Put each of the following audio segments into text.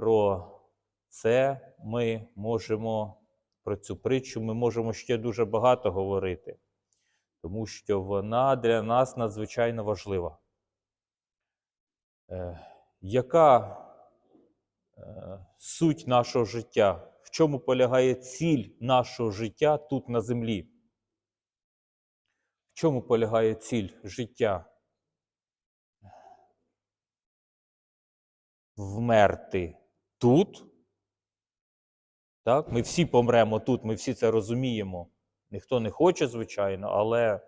про це ми можемо, про цю притчу ми можемо ще дуже багато говорити, тому що вона для нас надзвичайно важлива. Е, Яка е, суть нашого життя? В чому полягає ціль нашого життя тут на землі? В чому полягає ціль життя? Вмерти тут. Так? Ми всі помремо тут, ми всі це розуміємо. Ніхто не хоче, звичайно, але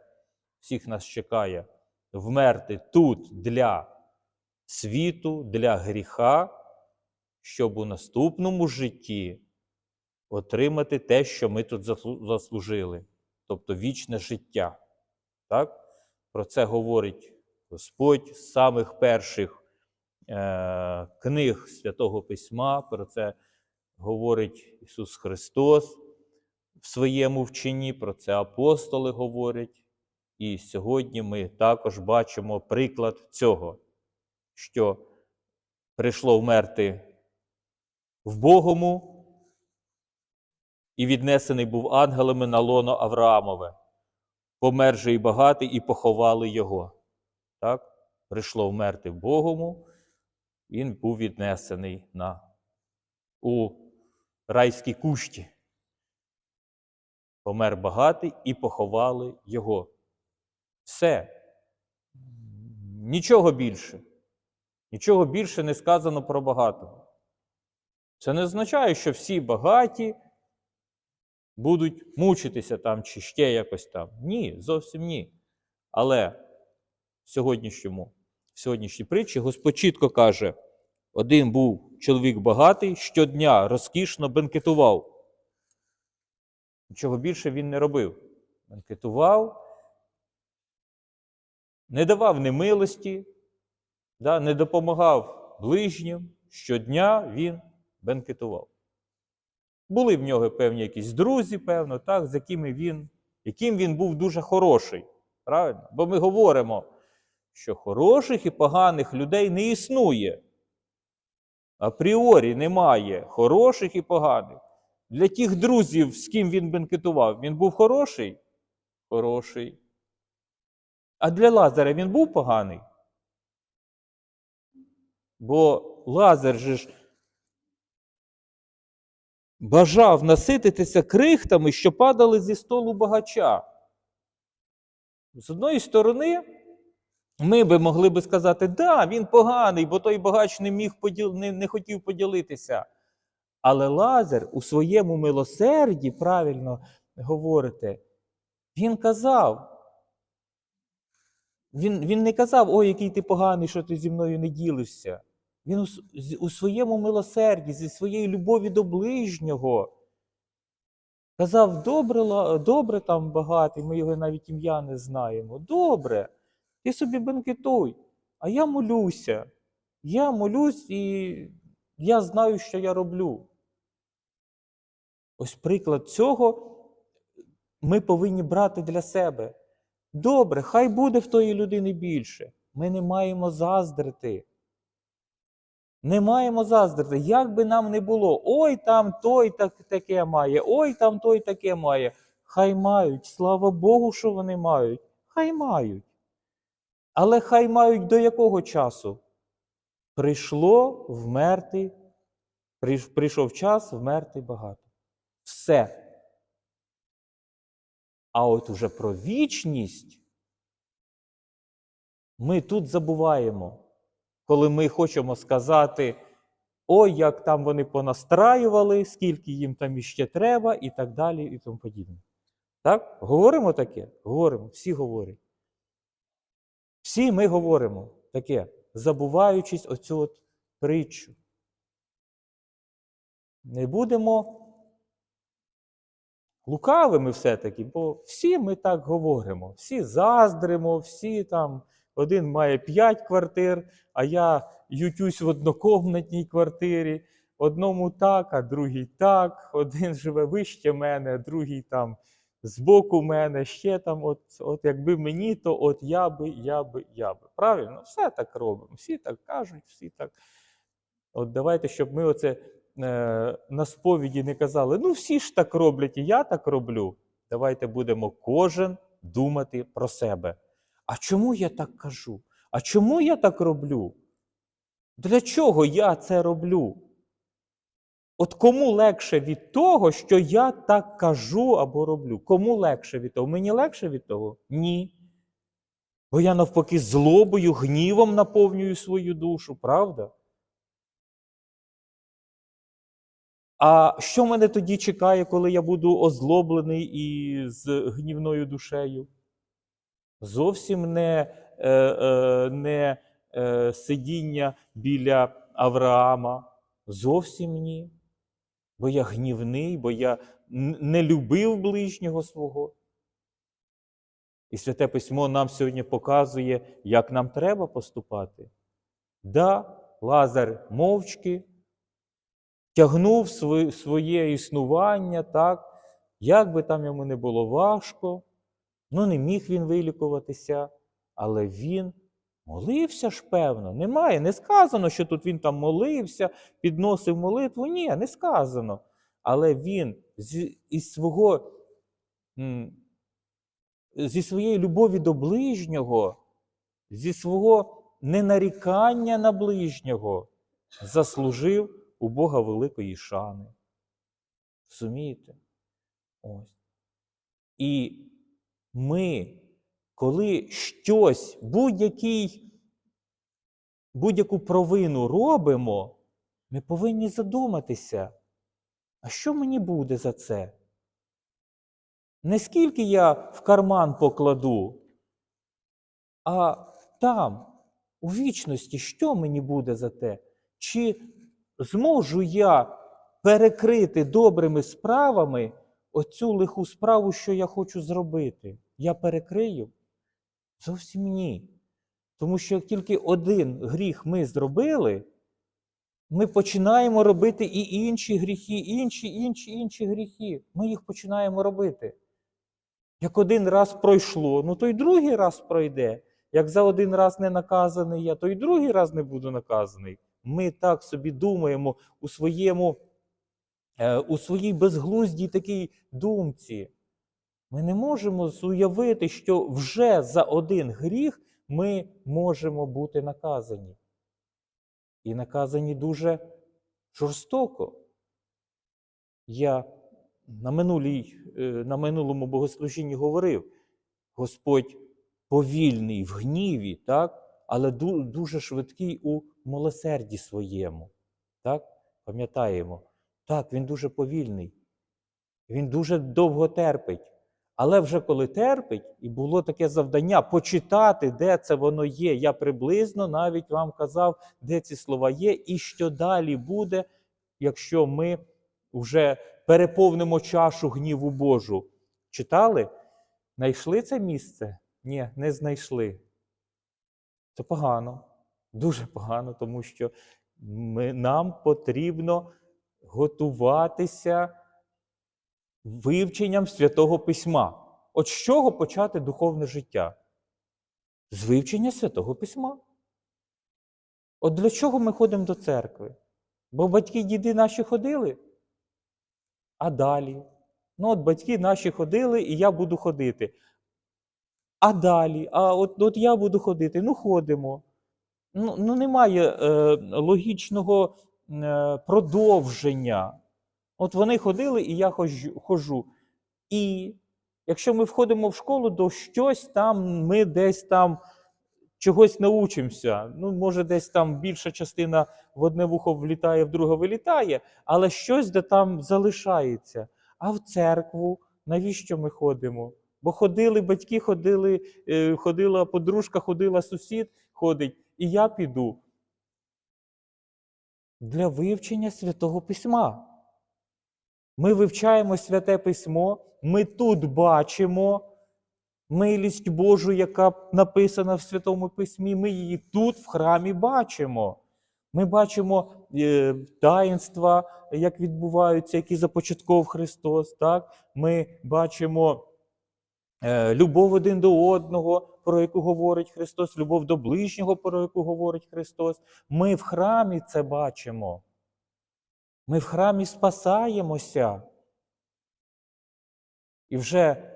всіх нас чекає вмерти тут для світу, для гріха, щоб у наступному житті отримати те, що ми тут заслужили, тобто вічне життя. Так? Про це говорить Господь з самих перших книг Святого Письма, про це говорить Ісус Христос в своєму вченні, про це апостоли говорять. І сьогодні ми також бачимо приклад цього, що прийшло вмерти в Богому, і віднесений був ангелами на лоно Авраамове. Помер же і багатий, і поховали його. Так? Прийшло вмерти Богому, він був віднесений на, у райській кущі. Помер багатий і поховали його. Все. Нічого більше. Нічого більше не сказано про багатого. Це не означає, що всі багаті будуть мучитися там чи ще якось там. Ні, зовсім ні. Але в сьогоднішньому, в сьогоднішній притчі Господь чітко каже: один був чоловік багатий, щодня розкішно бенкетував. Нічого більше він не робив. Бенкетував, не давав немилості, да, не допомагав ближнім. Щодня він бенкетував. Були в нього певні якісь друзі, певно, так, з якими він, яким він був дуже хороший. Правильно? Бо ми говоримо, що хороших і поганих людей не існує. Апріорі немає хороших і поганих. Для тих друзів, з ким він бенкетував, він був хороший? Хороший. А для Лазаря він був поганий? Бо Лазар же ж бажав насититися крихтами, що падали зі столу багача. З одної сторони, ми би могли би сказати, да, він поганий, бо той багач не міг поділ... не, не хотів поділитися. Але Лазар у своєму милосерді, правильно говорите, він казав. Він, він не казав, ой, який ти поганий, що ти зі мною не ділишся. Він у, у своєму милосерді, зі своєї любові до ближнього. Казав, добре, добре там багатий, ми його навіть ім'я не знаємо. Добре, ти собі бенкетуй, а я молюся. Я молюсь і я знаю, що я роблю. Ось приклад цього ми повинні брати для себе. Добре, хай буде в тої людини більше. Ми не маємо заздрити. Не маємо заздрити, як би нам не було. Ой, там той так, таке має, ой, там той таке має. Хай мають, слава Богу, що вони мають. Хай мають. Але хай мають до якого часу? Прийшло вмерти, прийшов час вмерти багато. Все. А от уже про вічність ми тут забуваємо, коли ми хочемо сказати, ой, як там вони понастраювали, скільки їм там іще треба, і так далі, і тому подібне. Так? Говоримо таке? Говоримо, всі говорять. Всі ми говоримо таке, забуваючись оцю от притчу. Не будемо лукавими все-таки, бо всі ми так говоримо, всі заздримо, всі там, один має п'ять квартир, а я ютюсь в однокомнатній квартирі, одному так, а другий так, один живе вище мене, другий там збоку мене, ще там, от, от якби мені, то от я би, я би, я би. Правильно? Все так робимо, всі так кажуть, всі так. От давайте, щоб ми оце е, на сповіді не казали, ну всі ж так роблять, і я так роблю. Давайте будемо кожен думати про себе. А чому я так кажу? А чому я так роблю? Для чого я це роблю? От кому легше від того, що я так кажу або роблю? Кому легше від того? Мені легше від того? Ні. Бо я навпаки злобою, гнівом наповнюю свою душу, правда? А що мене тоді чекає, коли я буду озлоблений і з гнівною душею? Зовсім не, е, е, не е, сидіння біля Авраама. Зовсім ні. Бо я гнівний, бо я не любив ближнього свого. І Святе Письмо нам сьогодні показує, як нам треба поступати. Да, Лазар мовчки тягнув своє існування, так, як би там йому не було важко, ну не міг він вилікуватися, але він молився ж, певно. Немає, не сказано, що тут він там молився, підносив молитву. Ні, не сказано. Але він із свого, зі своєї любові до ближнього, зі свого ненарікання на ближнього заслужив у Бога великої шани. Розумієте? Ось. І ми, коли щось, будь-який, будь-яку провину робимо, ми повинні задуматися, а що мені буде за це? Не скільки я в карман покладу, а там, у вічності, що мені буде за те? Чи зможу я перекрити добрими справами оцю лиху справу, що я хочу зробити? Я перекрию? Зовсім ні. Тому що як тільки один гріх ми зробили, ми починаємо робити і інші гріхи, інші, інші, інші гріхи. Ми їх починаємо робити. Як один раз пройшло, ну то й другий раз пройде. Як за один раз не наказаний я, то й другий раз не буду наказаний. Ми так собі думаємо у своєму, е, у своїй безглуздій такій думці. Ми не можемо уявити, що вже за один гріх ми можемо бути наказані. І наказані дуже жорстоко. Я на, минулій, е, на минулому богослужінні говорив, Господь повільний в гніві, так? але дуже швидкий у милосерді своєму. Так? Пам'ятаємо? Так, він дуже повільний. Він дуже довго терпить. Але вже коли терпить, і було таке завдання почитати, де це воно є. Я приблизно навіть вам казав, де ці слова є, і що далі буде, якщо ми вже переповнимо чашу гніву Божу. Читали? Знайшли це місце? Ні, не знайшли. Це погано, дуже погано, тому що ми, нам потрібно готуватися вивченням Святого Письма. От з чого почати духовне життя? З вивчення Святого Письма. От для чого ми ходимо до церкви? Бо батьки діди наші ходили. А далі? Ну, от батьки наші ходили, і я буду ходити. А далі? А от, от я буду ходити, ну ходимо. Ну, ну немає е, логічного е, продовження. От вони ходили, і я хожу. І якщо ми входимо в школу, то щось там ми десь там чогось научимося. Ну, може, десь там більша частина в одне вухо влітає, в друге вилітає, але щось де там залишається. А в церкву навіщо ми ходимо? Бо ходили батьки, ходили, е, ходила подружка, ходила сусід, ходить, і я піду. Для вивчення Святого Письма. Ми вивчаємо Святе Письмо, ми тут бачимо милість Божу, яка написана в Святому Письмі. Ми її тут, в храмі, бачимо. Ми бачимо е, таїнства, як відбуваються, які започаткував Христос. Так? Ми бачимо е, любов один до одного, про яку говорить Христос, любов до ближнього, про яку говорить Христос. Ми в храмі це бачимо. Ми в храмі спасаємося. І вже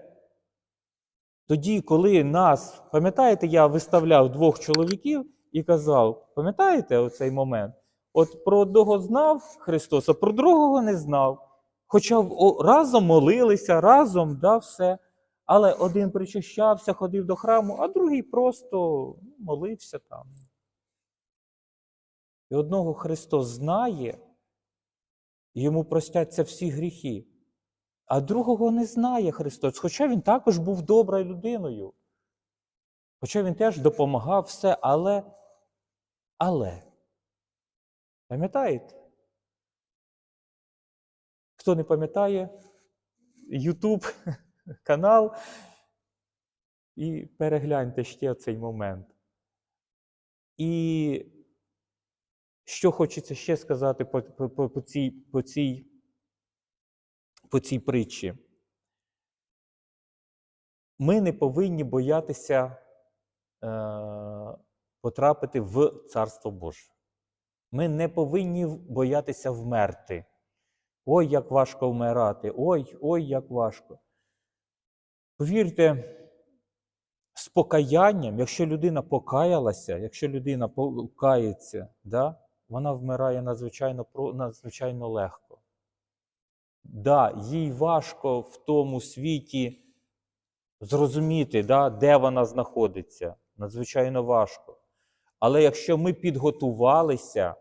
тоді, коли нас, пам'ятаєте, я виставляв двох чоловіків і казав, пам'ятаєте оцей момент? От про одного знав Христос, а про другого не знав. Хоча разом молилися, разом да, все. Але один причащався, ходив до храму, а другий просто ну, молився там. І одного Христос знає, йому простяться всі гріхи, а другого не знає Христос, хоча він також був доброю людиною. Хоча він теж допомагав все, але. Але. Пам'ятаєте? Хто не пам'ятає, Ютуб канал. І перегляньте ще цей момент. І що хочеться ще сказати по, по, по, цій, по, цій, по цій притчі. Ми не повинні боятися е, потрапити в Царство Боже. Ми не повинні боятися вмерти. Ой, як важко вмирати, ой, ой, як важко. Повірте, з покаянням, якщо людина покаялася, якщо людина покається, да, вона вмирає надзвичайно, надзвичайно легко. Да, їй важко в тому світі зрозуміти, да, де вона знаходиться. Надзвичайно важко. Але якщо ми підготувалися,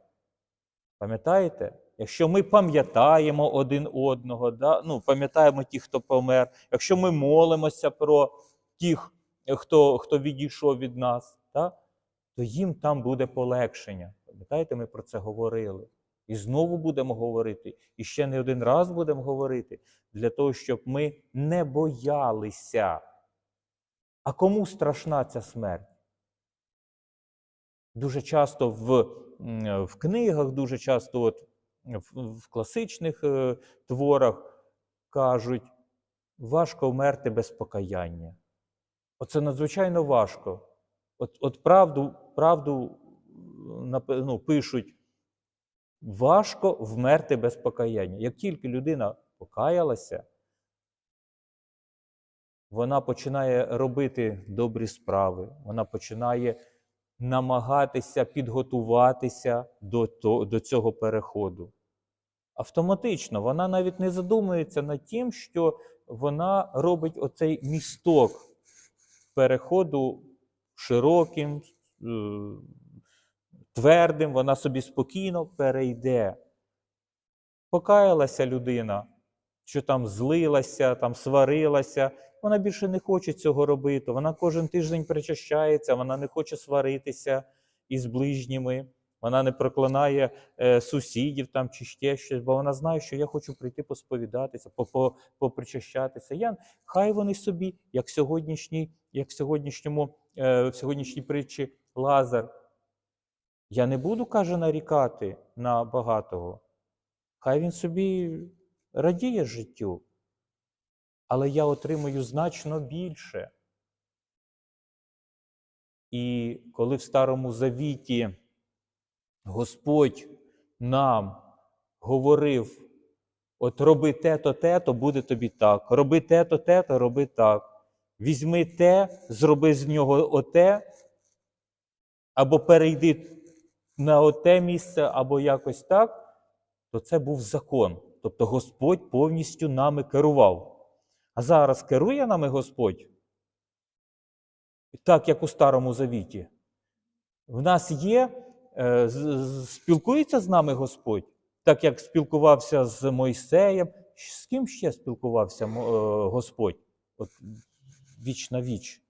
пам'ятаєте? Якщо ми пам'ятаємо один одного, да? ну, пам'ятаємо тих, хто помер, якщо ми молимося про тих, хто, хто відійшов від нас, да? то їм там буде полегшення. Пам'ятаєте, ми про це говорили. І знову будемо говорити, і ще не один раз будемо говорити, для того, щоб ми не боялися. А кому страшна ця смерть? Дуже часто в, в книгах, дуже часто от в, в класичних е, творах кажуть, важко вмерти без покаяння. Оце надзвичайно важко. От, от правду, правду ну, пишуть, важко вмерти без покаяння. Як тільки людина покаялася, вона починає робити добрі справи, вона починає намагатися підготуватися до, до цього переходу. Автоматично вона навіть не задумується над тим, що вона робить оцей місток переходу широким, е, твердим, вона собі спокійно перейде. Покаялася людина, що там злилася, там сварилася. Вона більше не хоче цього робити. Вона кожен тиждень причащається, вона не хоче сваритися із ближніми, вона не проклинає е, сусідів там чи ще щось, бо вона знає, що я хочу прийти посповідатися, по- по- попричащатися. Я, хай вони собі, як сьогоднішній, як сьогоднішньому, е, в сьогоднішній притчі Лазар. Я не буду, каже, нарікати на багатого. Хай він собі радіє життю, але я отримую значно більше. І коли в Старому Завіті Господь нам говорив: от роби те-то, те-то, буде тобі так, роби те-то, те-то, роби так. Візьми те, зроби з нього оте, або перейди на оте місце, або якось так, то це був закон. Тобто Господь повністю нами керував. А зараз керує нами Господь, так як у Старому Завіті. В нас є, е, спілкується з нами Господь, так як спілкувався з Мойсеєм. З ким ще спілкувався е, Господь? От віч на віч.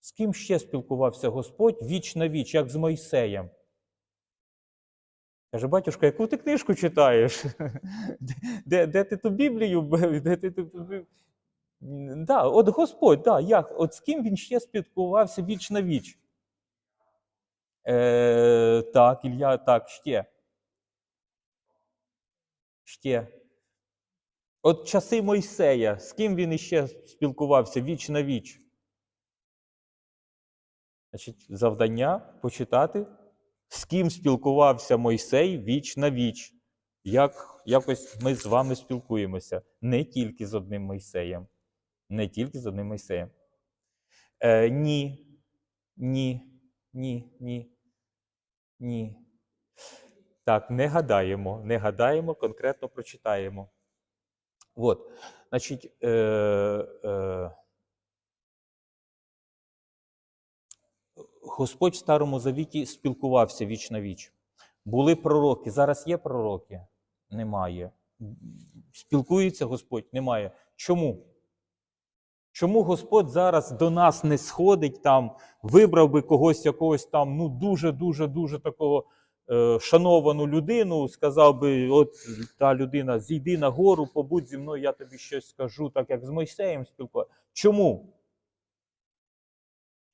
З ким ще спілкувався Господь віч на віч, як з Мойсеєм? Каже, батюшка, яку ти книжку читаєш? Де, де, ти ту Біблію? Де ти ту Да, от Господь, да, як? От з ким він ще спілкувався віч на віч? Е, так, Ілля, так, ще. Ще. От часи Мойсея, з ким він іще спілкувався віч на віч? Значить, завдання почитати, з ким спілкувався Мойсей віч на віч. Як якось ми з вами спілкуємося не тільки з одним Мойсеєм. Не тільки з одним Мойсеєм. Е, ні, ні, ні, ні, ні. Так, не гадаємо, не гадаємо, конкретно прочитаємо. От, значить, е, е, Господь в Старому Завіті спілкувався віч на віч. Були пророки. Зараз є пророки? Немає. Спілкується Господь? Немає. Чому? Чому Господь зараз до нас не сходить там, вибрав би когось якогось там, ну дуже, дуже, дуже такого е, шановану людину, сказав би, от та людина, зійди на гору, побудь зі мною, я тобі щось скажу, так як з Мойсеєм спілкувався. Чому?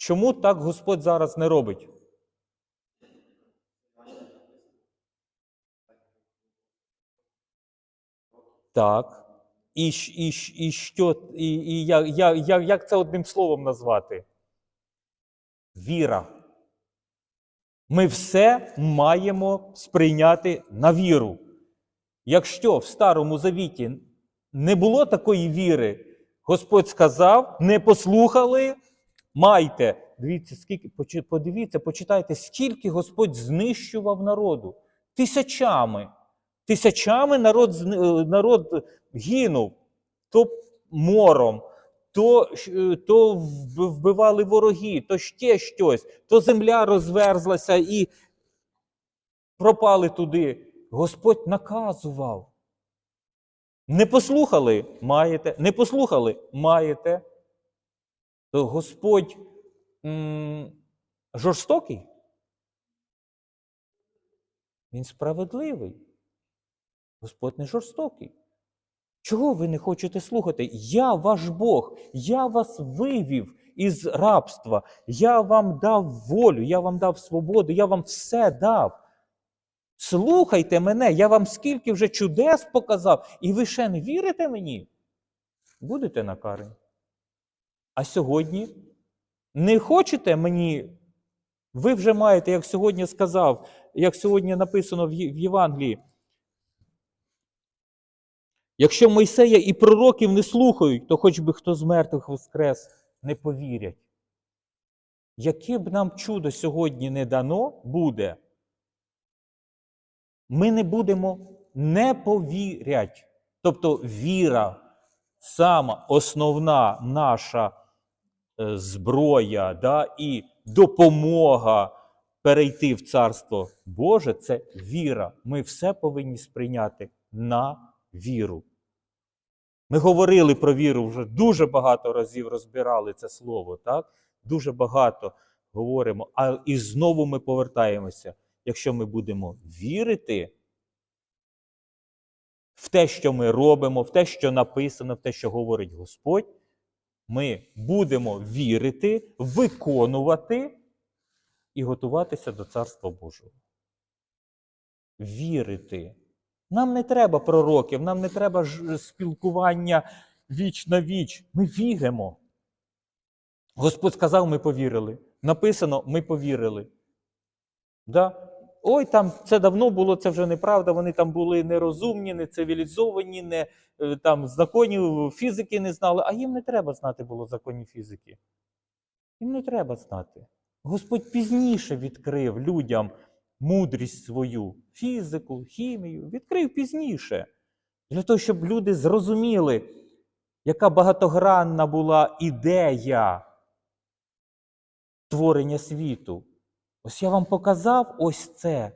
Чому так Господь зараз не робить? Так. І, і, і що, і, і як, як, як, як це одним словом назвати? Віра. Ми все маємо сприйняти на віру. Якщо в Старому Завіті не було такої віри, Господь сказав, не послухали, майте. Дивіться, скільки, подивіться, почитайте, скільки Господь знищував народу. Тисячами. Тисячами народ, е, народ гинув. То мором, то, е, то вбивали вороги, то ще щось, то земля розверзлася і пропали туди. Господь наказував. Не послухали маєте, не послухали маєте. Господь жорстокий. Він справедливий. Господь не жорстокий. Чого ви не хочете слухати? Я ваш Бог, я вас вивів із рабства, я вам дав волю, я вам дав свободу, я вам все дав. Слухайте мене, я вам скільки вже чудес показав, і ви ще не вірите мені? Будете накарені. А сьогодні не хочете мені? Ви вже маєте, як сьогодні сказав, як сьогодні написано в Євангелії. Якщо Мойсея і пророків не слухають, то хоч би хто з мертвих воскрес не повірять. Яке б нам чудо сьогодні не дано буде, ми не будемо не повірять. Тобто віра, сама основна наша зброя да, і допомога перейти в Царство Боже це віра. Ми все повинні сприйняти на віру. Ми говорили про віру вже дуже багато разів розбирали це слово, так? Дуже багато говоримо, а і знову ми повертаємося. Якщо ми будемо вірити в те, що ми робимо, в те, що написано, в те, що говорить Господь, ми будемо вірити, виконувати і готуватися до Царства Божого. Вірити. Нам не треба пророків, нам не треба спілкування віч на віч. Ми віримо. Господь сказав, ми повірили. Написано, ми повірили. Да? Ой, там це давно було, це вже неправда. Вони там були нерозумні, не цивілізовані, не е, там законів фізики не знали, а їм не треба знати було законів фізики. Їм не треба знати. Господь пізніше відкрив людям мудрість свою, фізику, хімію, відкрив пізніше. Для того, щоб люди зрозуміли, яка багатогранна була ідея творення світу. Ось я вам показав ось це.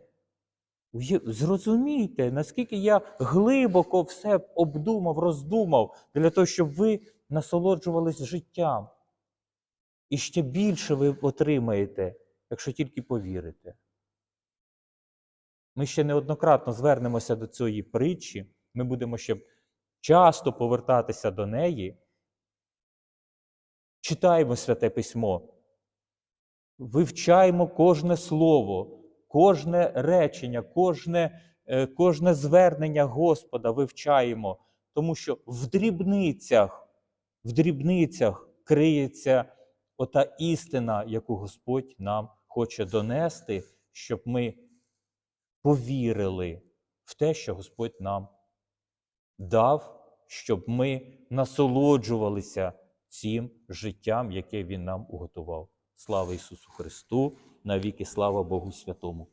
Зрозумійте, наскільки я глибоко все обдумав, роздумав, для того, щоб ви насолоджувались життям. І ще більше ви отримаєте, якщо тільки повірите. Ми ще неоднократно звернемося до цієї притчі, ми будемо ще часто повертатися до неї. Читаємо Святе Письмо, вивчаємо кожне слово, кожне речення, кожне, е, кожне звернення Господа вивчаємо, Тому що в дрібницях, в дрібницях криється ота істина, яку Господь нам хоче донести, щоб ми повірили в те, що Господь нам дав, щоб ми насолоджувалися цим життям, яке Він нам уготував. Слава Ісусу Христу! Навіки слава Богу Святому!